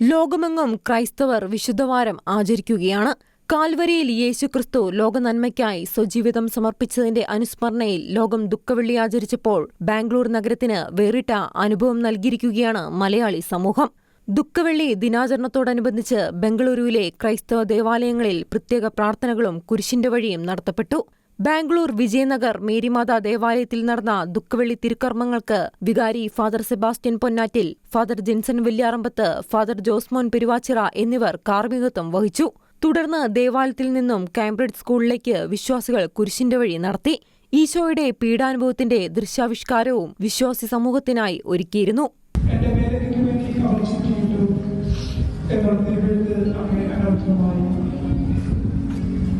ലോകമെങ്ങും ക്രൈസ്തവർ വിശുദ്ധവാരം ആചരിക്കുകയാണ്. കാൽവരിയിൽ യേശുക്രിസ്തു ലോകനന്മയ്ക്കായി സ്വജീവിതം സമർപ്പിച്ചതിന്റെ അനുസ്മരണയിൽ ലോകം ദുഃഖവെള്ളി ആചരിച്ചപ്പോൾ ബാംഗ്ലൂർ നഗരത്തിന് വേറിട്ട അനുഭവം നൽകിയിരിക്കുകയാണ് മലയാളി സമൂഹം. ദുഃഖവെള്ളി ദിനാചരണത്തോടനുബന്ധിച്ച് ബംഗളൂരുവിലെ ക്രൈസ്തവ ദേവാലയങ്ങളിൽ പ്രത്യേക പ്രാർത്ഥനകളും കുരിശിന്റെ വഴിയും നടത്തപ്പെട്ടു. ബാംഗ്ലൂർ വിജയനഗർ മേരിമാതാ ദേവാലയത്തിൽ നടന്ന ദുഃഖവെള്ളി തിരുക്കർമ്മങ്ങൾക്ക് വികാരി father Sebastian Ponnattil father Jinson Vilyarampath father Josemon Peruvachira എന്നിവർ കാർമികത്വം വഹിച്ചു. തുടർന്ന് ദേവാലയത്തിൽ നിന്നും കാംബ്രിഡ്ജ് സ്കൂളിലേക്ക് വിശ്വാസികൾ കുരിശിന്റെ വഴി നടത്തി. ഈശോയുടെ പീഡാനുഭവത്തിന്റെ ദൃശ്യാവിഷ്കാരവും വിശ്വാസി സമൂഹത്തിനായി ഒരുക്കിയിരുന്നു.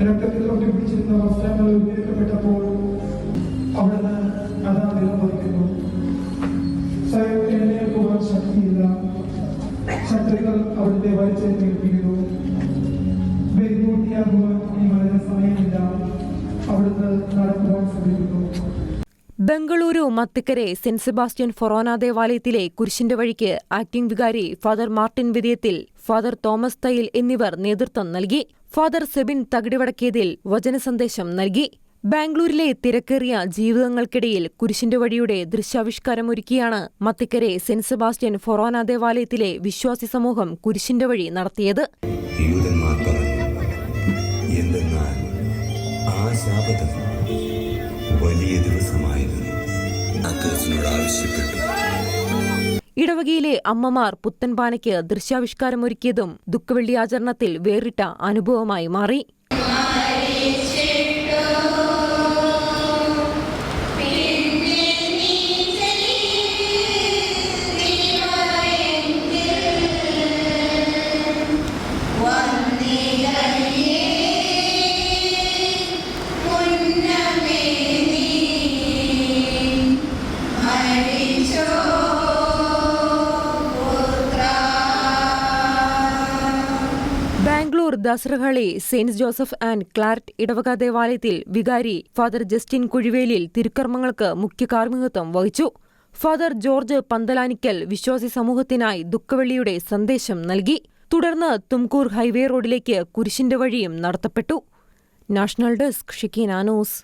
രക്തത്തിൽ ഒട്ടിപ്പിടിച്ചിരുന്ന വസ്ത്രങ്ങൾ ഉപയോഗിക്കപ്പെട്ടപ്പോൾ അവിടുന്ന് അതാ നിലം പതിക്കുന്നു സ്വയം എഴുന്നേൽക്കുവാൻ ശക്തിയില്ല ശക്തികൾ അവിടുത്തെ വലിച്ചേൽപ്പിക്കുന്നു വെരികൂട്ടിയാകുവാൻ ഇനി വളരെ സമയമില്ല. അവിടുന്ന് നടക്കുവാൻ ശ്രമിക്കുന്നു. Bengaluru Mathikere saint Sebastian forane ദേവാലയത്തിലെ കുരിശിന്റെ വഴിക്ക് ആക്ടിംഗ് വികാരി father Martin വിധേയത്തിൽ father Thomas Thayyil എന്നിവർ നേതൃത്വം നൽകി. ഫാദർ സെബിൻ തകിടിവടക്കിയതിൽ വചനസന്ദേശം നൽകി. ബാംഗ്ലൂരിലെ തിരക്കേറിയ ജീവിതങ്ങൾക്കിടയിൽ കുരിശിന്റെ വഴിയുടെ ദൃശ്യാവിഷ്കാരമൊരുക്കിയാണ് മത്തിക്കരെ സെന്റ് സെബാസ്റ്റ്യൻ ഫൊറോന ദേവാലയത്തിലെ വിശ്വാസി സമൂഹം കുരിശിന്റെ വഴി നടത്തിയത്. വലിയ ദിവസമായിരുന്നു. ആവശ്യപ്പെട്ടു. ഇടവകയിലെ അമ്മമാർ പുത്തൻപാനയ്ക്ക് ദൃശ്യാവിഷ്കാരമൊരുക്കിയതും ദുഃഖവെള്ളി ആചരണത്തിൽ വേറിട്ട അനുഭവമായി മാറി. Bangalore Dasarahalli saint Joseph and Claret ഇടവക ദേവാലയത്തിൽ വികാരി ഫാദർ ജസ്റ്റിൻ കുഴിവേലിൽ തിരുക്കർമ്മങ്ങൾക്ക് മുഖ്യ കാർമ്മികത്വം വഹിച്ചു. ഫാദർ ജോർജ് പന്തലാനിക്കൽ വിശ്വാസി സമൂഹത്തിനായി ദുഃഖവെള്ളിയുടെ സന്ദേശം നൽകി. തുടർന്ന് തുംകൂർ ഹൈവേ റോഡിലേക്ക് കുരിശിന്റെ വഴിയും നടത്തപ്പെട്ടു. നാഷണൽ ഡെസ്ക് ഷിക്കി ന്യൂസ്.